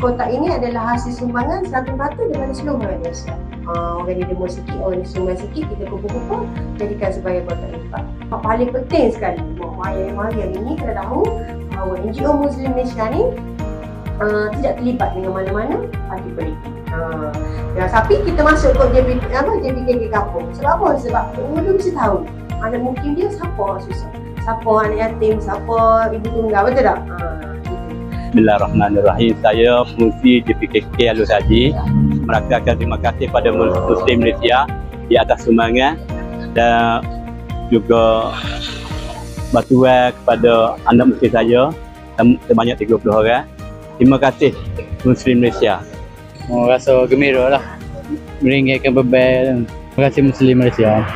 kotak ini adalah hasil sumbangan 100% daripada seluruh Malaysia. Uh, orang ni demo sikit, orang ni sumbang sikit, kita kumpul-kumpul, jadikan sebagai kotak infak. Yang paling penting sekali, Mariam ini kena tahu bahawa NGO Muslim Malaysia ni uh, tidak terlibat dengan mana-mana parti politik. Uh, ya, tapi kita masuk ke JP, apa, JPKK kampung. Sebab apa? Sebab orang mesti tahu anak mungkin dia siapa susah. Siapa anak yatim, siapa ibu tunggal, betul tak? Bismillahirrahmanirrahim. Saya fungsi JPKK Alus Haji merakamkan terima kasih pada Muslim Malaysia di atas sumbangan dan juga bantuan kepada anak muslim saya sebanyak 30 orang. Terima kasih Muslim Malaysia. Oh, rasa gembira lah. Meringankan beban. Terima kasih Muslim Malaysia.